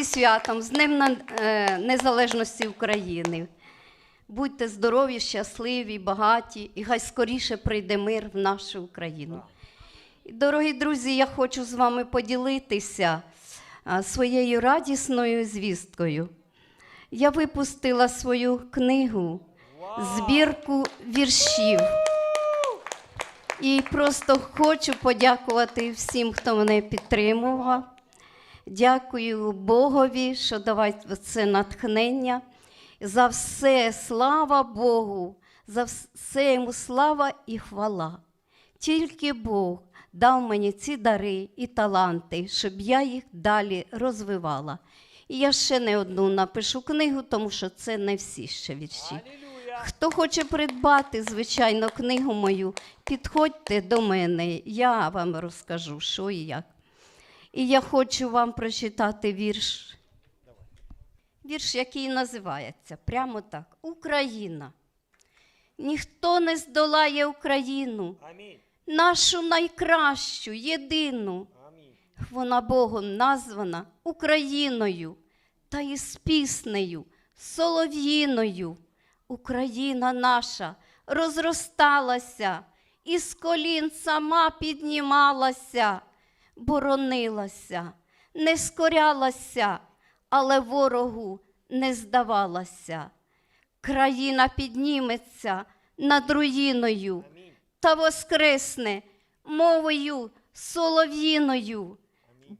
зі святом, з Днем е, Незалежності України. Будьте здорові, щасливі, багаті, і хай скоріше прийде мир в нашу Україну. Дорогі друзі, я хочу з вами поділитися своєю радісною звісткою. Я випустила свою книгу, збірку віршів. І просто хочу подякувати всім, хто мене підтримував. Дякую Богові, що давай це натхнення. За все слава Богу, за все йому слава і хвала. Тільки Бог дав мені ці дари і таланти, щоб я їх далі розвивала. І я ще не одну напишу книгу, тому що це не всі ще вірші. Хто хоче придбати, звичайно, книгу мою, підходьте до мене, я вам розкажу, що і як. І я хочу вам прочитати вірш. Вірш, який називається прямо так: Україна. Ніхто не здолає Україну, Амінь. нашу найкращу, єдину. Амінь. Вона Богом названа Україною та із піснею, солов'їною. Україна наша розросталася, із колін сама піднімалася, боронилася, не скорялася, але ворогу не здавалася. Країна підніметься над руїною та воскресне мовою солов'їною,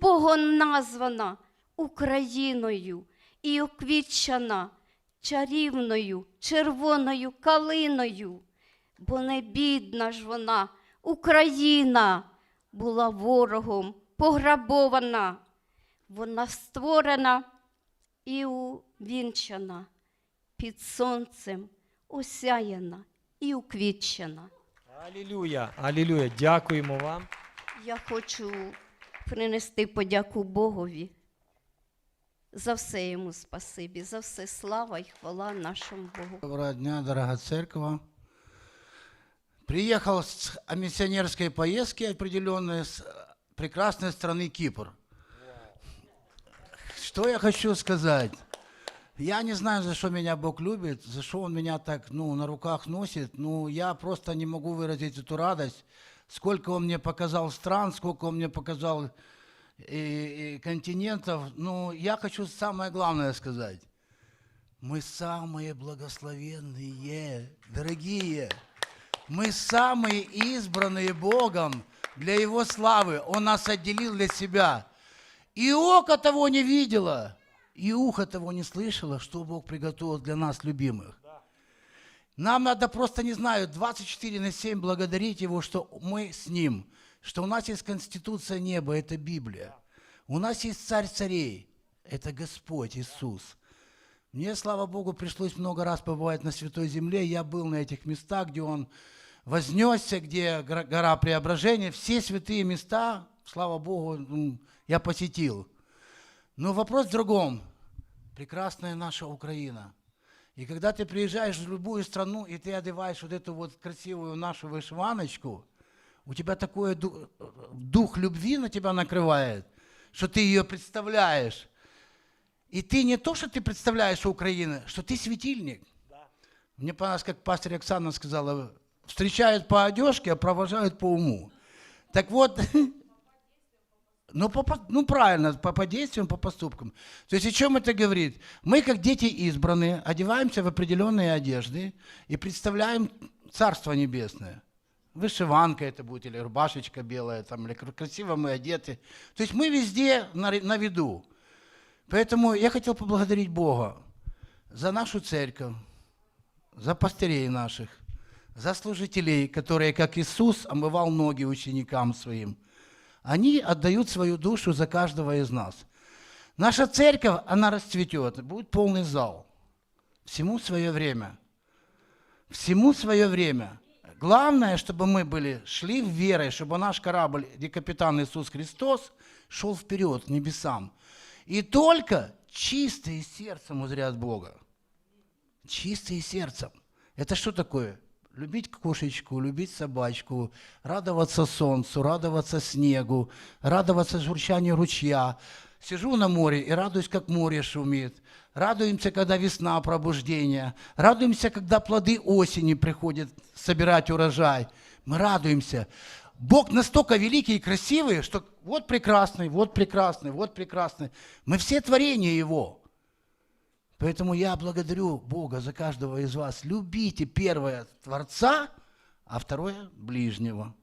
Богом названа Україною і оквітчана чарівною червоною калиною, бо не бідна ж вона, Україна, була ворогом пограбована. Вона створена і увінчана, під сонцем осяяна і уквітчена. Алілюя. Алілюя. Дякуємо вам. Я хочу принести подяку Богові за все йому спасибі, за все слава і хвала нашому Богу. Доброго дня, дорогая церковь. Приехал с миссионерской поездки определенной с э, прекрасной страны Кипр. Что я хочу сказать? Я не знаю, за что меня Бог любит, за что Он меня так ну, на руках носит. Ну, я просто не могу выразить эту радость. Сколько Он мне показал стран, сколько Он мне показал и- и континентов. Ну, я хочу самое главное сказать. Мы самые благословенные, дорогие. Мы самые избранные Богом для Его славы. Он нас отделил для себя. И око того не видело, и ухо того не слышало, что Бог приготовил для нас, любимых. Нам надо просто, не знаю, 24 на 7 благодарить Его, что мы с Ним, что у нас есть Конституция неба, это Библия. У нас есть Царь царей, это Господь Иисус. Мне, слава Богу, пришлось много раз побывать на Святой Земле. Я был на этих местах, где Он вознесся, где гора Преображения. Все святые места, слава Богу, м, я посетил. Но вопрос в другом. Прекрасная наша Украина. И когда ты приезжаешь в любую страну, и ты одеваешь вот эту вот красивую нашу вышиваночку, у тебя такой ду- дух любви на тебя накрывает, что ты ее представляешь. И ты не то, что ты представляешь Украину, что ты светильник. Мне понравилось, как пастор Оксана сказала, встречают по одежке, а провожают по уму. Так вот, ну, по, ну правильно, по, по действиям, по поступкам. То есть о чем это говорит? Мы, как дети избранные, одеваемся в определенные одежды и представляем Царство Небесное. Вышиванка это будет, или рубашечка белая, там, или кр- красиво мы одеты. То есть мы везде на, на виду. Поэтому я хотел поблагодарить Бога за нашу церковь, за пастырей наших, за служителей, которые, как Иисус, омывал ноги ученикам своим. Они отдают свою душу за каждого из нас. Наша церковь, она расцветет, будет полный зал. Всему свое время. Всему свое время. Главное, чтобы мы были, шли в верой, чтобы наш корабль, где капитан Иисус Христос, шел вперед к небесам. И только чистые сердцем узрят Бога. Чистые сердцем. Это что такое? Любить кошечку, любить собачку, радоваться солнцу, радоваться снегу, радоваться журчанию ручья, Сижу на море и радуюсь, как море шумит. Радуемся, когда весна, пробуждение. Радуемся, когда плоды осени приходят собирать урожай. Мы радуемся. Бог настолько великий и красивый, что вот прекрасный, вот прекрасный, вот прекрасный. Мы все творения Его. Поэтому я благодарю Бога за каждого из вас. Любите первое Творца, а второе ближнего.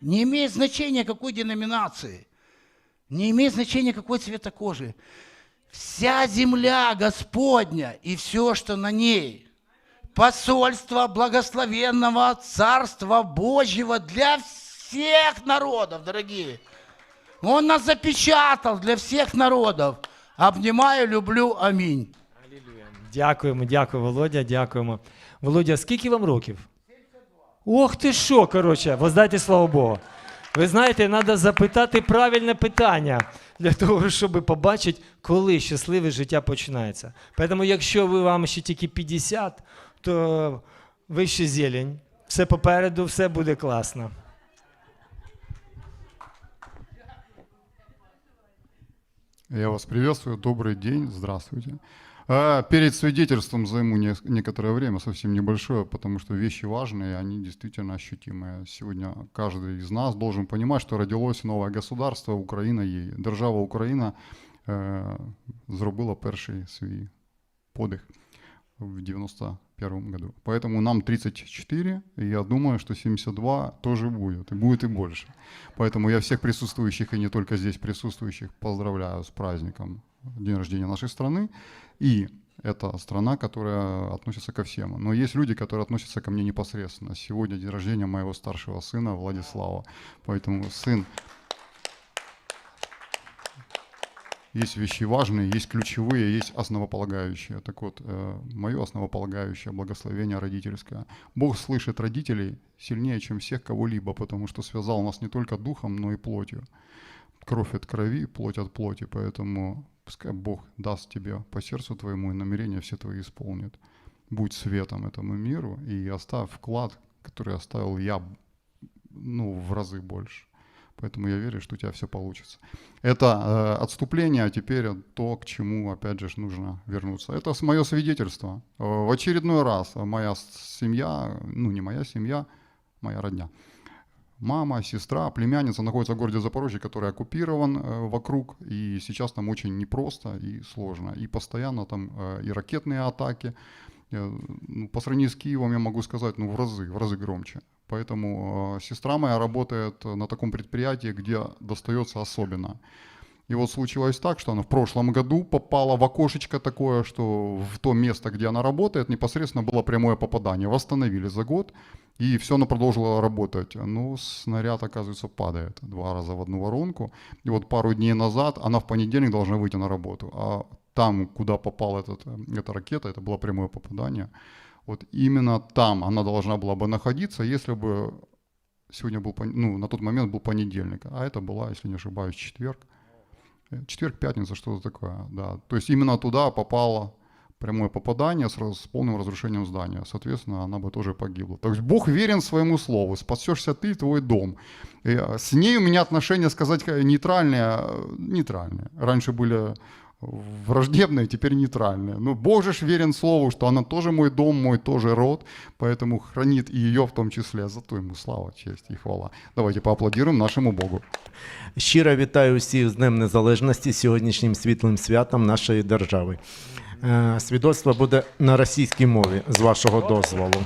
Не имеет значения, какой деноминации, не имеет значения, какой цвета кожи. Вся земля Господня и все, что на ней, посольство благословенного Царства Божьего для всех народов, дорогие. Он нас запечатал для всех народов. Обнимаю, люблю, аминь. Дякуємо, дякую, Володя, дякуємо. Володя, скільки вам років? Ох ти що, коротше, воздайте слава Богу. Ви знаєте, треба запитати правильне питання для того, щоб побачити, коли щасливе життя починається. Тому, якщо ви вам ще тільки 50, то ви ще зелень. Все попереду, все буде класно. Я вас приветствую. Добрый день. Здравствуйте. А, Перед свидетельством займу не- некоторое время, совсем небольшое, потому что вещи важные, они действительно ощутимые. Сегодня каждый из нас должен понимать, что родилось новое государство, Украина ей. Держава Україна е, зробила перший свій подих В 91 году. Поэтому нам 34, и я думаю, что 72 тоже будет, и будет и больше. Поэтому я всех присутствующих, и не только здесь присутствующих, поздравляю с праздником день рождения нашей страны. И это страна, которая относится ко всем. Но есть люди, которые относятся ко мне непосредственно. Сегодня день рождения моего старшего сына Владислава. Поэтому сын есть вещи важные, есть ключевые, есть основополагающие. Так вот, мое основополагающее благословение родительское. Бог слышит родителей сильнее, чем всех кого-либо, потому что связал нас не только духом, но и плотью. Кровь от крови, плоть от плоти. Поэтому пускай Бог даст тебе по сердцу твоему, и намерения все твои исполнит. Будь светом этому миру и оставь вклад, который оставил я, ну, в разы больше. Поэтому я верю, что у тебя все получится. Это э, отступление, а теперь то, к чему, опять же, нужно вернуться. Это мое свидетельство. Э, в очередной раз моя семья, ну не моя семья, моя родня, мама, сестра, племянница находится в городе Запорожье, который оккупирован э, вокруг, и сейчас там очень непросто и сложно. И постоянно там э, и ракетные атаки. Э, ну, по сравнению с Киевом я могу сказать, ну в разы, в разы громче. Поэтому э, сестра моя работает на таком предприятии, где достается особенно. И вот случилось так, что она в прошлом году попала в окошечко такое, что в то место, где она работает, непосредственно было прямое попадание. Восстановили за год, и все она продолжила работать. Но снаряд, оказывается, падает два раза в одну воронку. И вот пару дней назад она в понедельник должна выйти на работу. А там, куда попала этот, эта ракета, это было прямое попадание. Вот именно там она должна была бы находиться, если бы сегодня был, ну, на тот момент был понедельник, а это была, если не ошибаюсь, четверг. Э, Четверг, пятница, что-то такое, да. То есть именно туда попало прямое попадание с, с полным разрушением здания. Соответственно, она бы тоже погибла. То есть Бог верен своему слову. Спасешься ты и твой дом. И э, с ней у меня отношения, сказать, э, нейтральные, нейтральные. Раньше были враждебные, теперь нейтральные. Но Бог же ж верен слову, что она тоже мой дом, мой тоже род, поэтому хранит и ее в том числе. Зато ему слава, честь и хвала. Давайте поаплодируем нашему Богу. Щиро вітаю всіх з Днем Незалежності, сьогоднішнім світлим святом нашої держави. Е, Свідоцтво буде на російській мові, з вашого дозволу.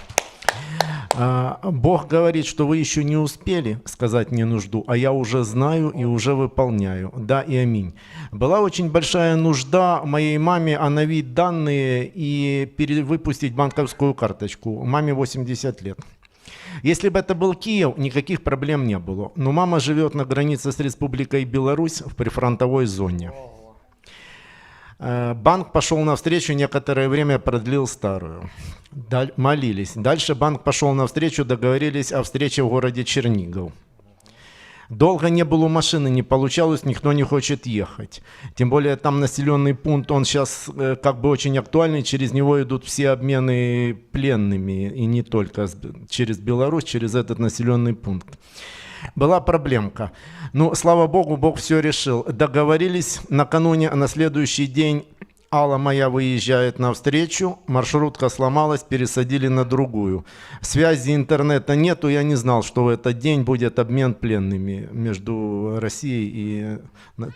Е, Бог говорит, что вы еще не успели сказать мне нужду, а я уже знаю и уже выполняю. Да и аминь. Была очень большая нужда моей маме обновить данные и перевыпустить банковскую карточку. Маме 80 лет. Если бы это был Киев, никаких проблем не было. Но мама живет на границе с Республикой Беларусь в прифронтовой зоне. Э, Банк пошел навстречу, некоторое время продлил старую. Даль- молились. Дальше банк пошел навстречу, договорились о встрече в городе Чернигов. Долго не было машины, не получалось, никто не хочет ехать. Тем более там населенный пункт, он сейчас э, как бы очень актуальный, через него идут все обмены пленными, и не только с- через Беларусь, через этот населенный пункт. Была проблемка. Ну, слава богу, Бог все решил. Договорились накануне, на следующий день Алла моя выезжает навстречу, маршрутка сломалась, пересадили на другую. Связи интернета нету, я не знал, что в этот день будет обмен пленными между Россией и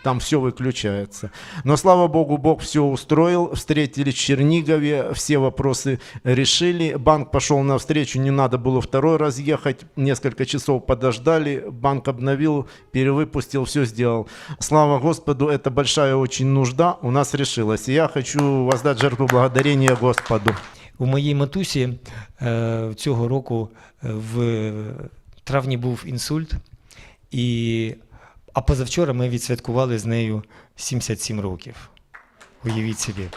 там все выключается. Но слава богу, Бог все устроил, встретились в Чернигове, все вопросы решили, банк пошел навстречу, не надо было второй раз ехать, несколько часов подождали, банк обновил, перевыпустил, все сделал. Слава Господу, это большая очень нужда у нас решилась. Я хочу воздать жертву благодарения Господу. У моїй матусі е, цього року е, в травні був інсульт, і, а позавчора ми відсвяткували з нею 77 років. Уявіть собі.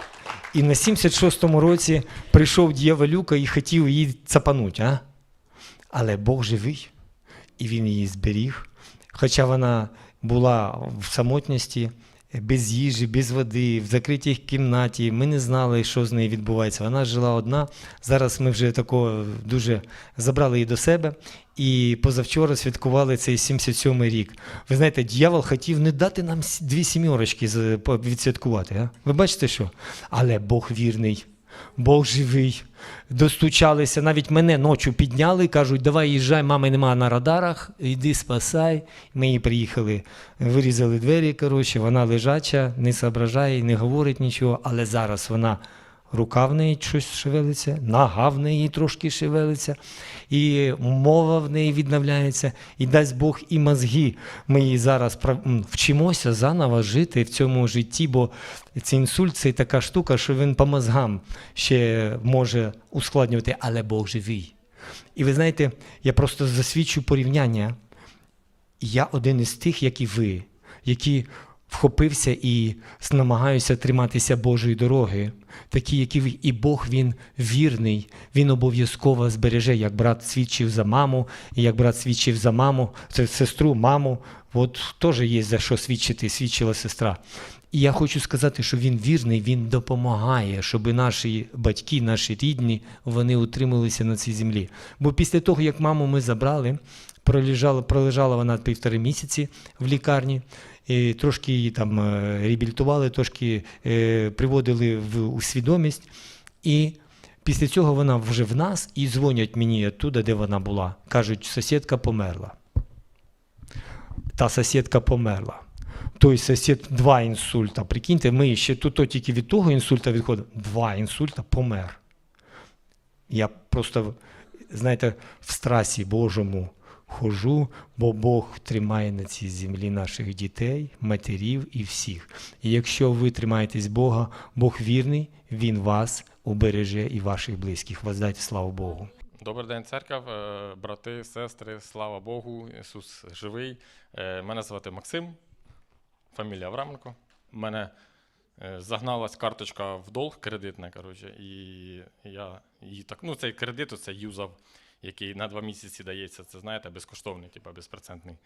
І на 76-му році прийшов дьяволюка і хотів її цапануть, а? Але Бог живий, і він її зберіг. Хоча вона була в самотності, без їжі, без води, в закритій кімнаті. Ми не знали, що з нею відбувається. Вона жила одна. Зараз ми вже тако дуже забрали її до себе. І позавчора святкували цей 77-й рік. Ви знаєте, дьявол хотів не дати нам дві сімерочки відсвяткувати. А? Ви бачите що? Але Бог вірний. Бог живий. Достучалися, навіть мене ночі підняли, кажуть, давай їжджай, мами нема на радарах, йди спасай. Ми її приїхали, вирізали двері, коротше, вона лежача, не соображає, не говорить нічого, але зараз вона рука в неї щось шевелиться, нога в неї трошки шевелиться, і мова в неї відновляється, і дасть Бог і мозги. Ми її зараз вчимося заново жити в цьому житті, бо цей інсульт це така штука, що він по мозгам ще може ускладнювати, але Бог живий. І ви знаєте, я просто засвідчу порівняння. Я один із тих, як і ви, які вхопився і намагаюся триматися Божої дороги, такі, як і. І Бог він вірний, він обов'язково збереже, як брат свідчив за маму, і як брат свідчив за маму, це сестру, маму. От теж є за що свідчити, свідчила сестра. І я хочу сказати, що він вірний, він допомагає, щоб наші батьки, наші рідні, вони утрималися на цій землі. Бо після того, як маму ми забрали, пролежала, пролежала вона півтори місяці в лікарні. Трошки її там е, реабілітували, трошки е, приводили в свідомість. І після цього вона вже в нас і дзвонять мені оттуда, де вона була. Кажуть, сусідка померла. Та сусідка померла. Той сусід два інсульта. Прикиньте, ми ще тут то тільки від того інсульта відходимо. Два інсульта помер. Я просто, знаєте, в страсі Божому хожу, бо Бог тримає на цій землі наших дітей, матерів і всіх. І якщо ви тримаєтесь Бога, Бог вірний, Він вас убереже і ваших близьких. Воздайте славу Богу. Добрий день, церква, е, брати, сестри, слава Богу, Ісус живий. Е, Мене звати Максим, фамілія Авраменко. Мене е, загналась карточка в долг кредитна, коротше, і я її так, ну цей кредит це юзав, який на два місяці дається, це знаєте, безкоштовний, типу безпроцентний.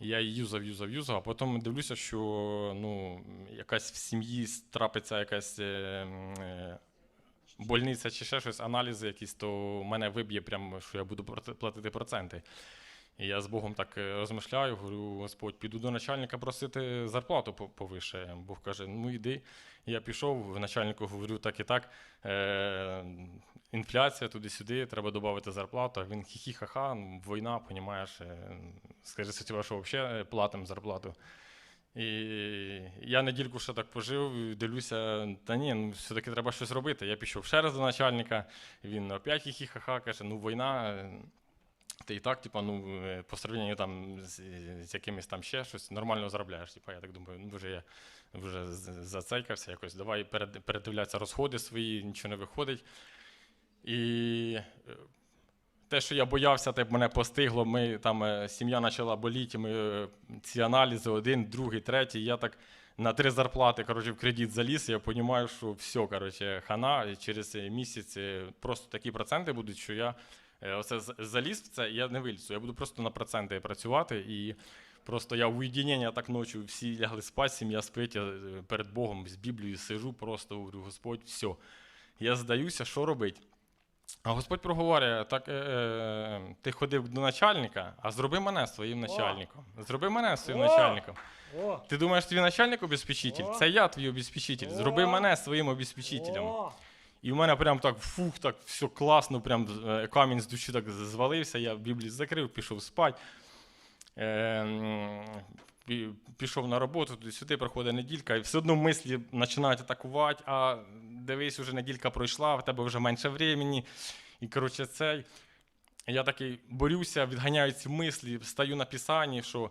Я юзав, юзав, юзав, а потім дивлюся, що ну, якась в сім'ї трапиться якась. е, е, больниця чи ще щось, аналізи якісь, то мене виб'є прямо, що я буду платити проценти. І я з Богом так е, розмишляю, говорю, Господь, піду до начальника просити зарплату по- повише. Бог каже, ну йди. Я пішов, начальнику говорю так і так. Е- інфляція туди-сюди, треба додати зарплату. А він хі-хі-ха-ха, ну, війна, понімаєш. Е- скажи, що взагалі платимо зарплату. І я недільку ще так пожив, дивлюся, та ні, ну все-таки треба щось робити. Я пішов ще раз до начальника, він опять хі-хі-ха-ха, каже, ну війна, е, ти і так, типа, ну, е, по сравненню там з, з якимось там ще щось нормально заробляєш. Типа, я так думаю, ну вже я вже зацейкався якось, давай перед, передивлятися розходи свої, нічого не виходить. І е, те, що я боявся, те мене постигло. Ми там е, сім'я почала боліти. Ми е, ці аналізи, один, другий, третій. Я так на три зарплати коротше, в кредит заліз. Я розумію, що все, коротше, хана через місяць просто такі проценти будуть, що я оце заліз в це, я не вилізу. Я буду просто на проценти працювати. І просто я в уєдінення так ночі всі лягли спати, сім'я спить, я е, перед Богом з Біблією сижу, просто говорю, Господь, все. Я здаюся, що робити. А Господь проговорює, так е, е, ти ходив до начальника, а зроби мене своїм начальником. Зроби мене своїм О! начальником. О, Ти думаєш, твій начальник обезпечитель? О! Це я твій обезпечитель. Зроби мене своїм обезпечителем. І в мене прям так фух, так все класно, прям е, камінь з душі так звалився. Я Біблію закрив, пішов спати. Е, м, пі- пішов на роботу, сюди проходить неділька, і все одно мислі починають атакувати, а дивись, вже неділька пройшла, в тебе вже менше времени. І коротше, цей. Я такий борюся, відганяю ці мислі, стаю на писанні, що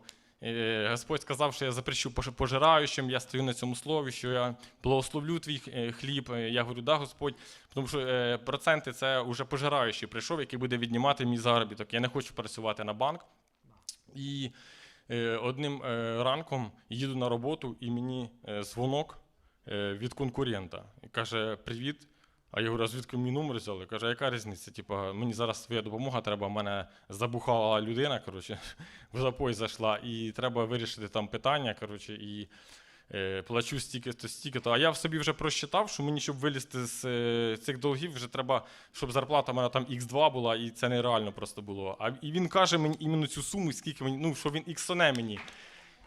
Господь сказав, що я запрещу пожираючим, я стою на цьому слові, що я благословлю твій е, хліб. Е, Я говорю, да, Господь, тому що е, проценти це вже пожираючий прийшов, який буде віднімати мій заробіток. Я не хочу працювати на банк. І одним ранком їду на роботу, і мені дзвонок від конкурента. Каже: Привіт. А я говорю, а звідки мій номер взяли? Каже, яка різниця? Типа, мені зараз твоя допомога треба. в мене забухала людина, коротше, в запой зайшла, і треба вирішити там питання. Коротше, і е, плачу стільки-то, стільки-то. А я в собі вже просчитав, що мені, щоб вилізти з е, цих долгів, вже треба, щоб зарплата в мене там X2 була, і це нереально просто було. А і він каже мені іменно цю суму, скільки мені, ну, що він іксоне мені.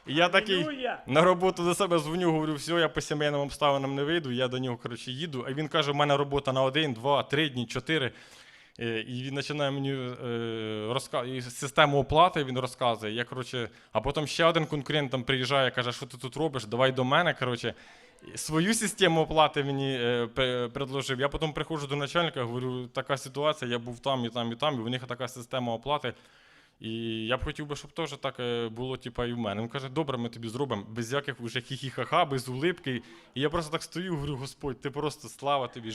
І я такий. На роботу до себе дзвоню, говорю, все, я по сімейним обставинам не вийду, я до нього коротше, їду. А він каже, у мене робота на один, два, три дні, чотири. Е, І він починає мені е, розка... систему оплати він розказує. Я, коротше, а потім ще один конкурент там приїжджає, каже, що ти тут робиш, давай до мене. Коротше. Свою систему оплати мені е, предложив. Я потім приходжу до начальника, говорю, така ситуація, я був там і там, і там, і в них така система оплати. І я б хотів би, щоб теж так е, було, типа, і в мене. Він каже, добре, ми тобі зробимо, без яких вже хі-хі-ха-ха, без улипки. І я просто так стою, говорю, Господь, ти просто слава тобі,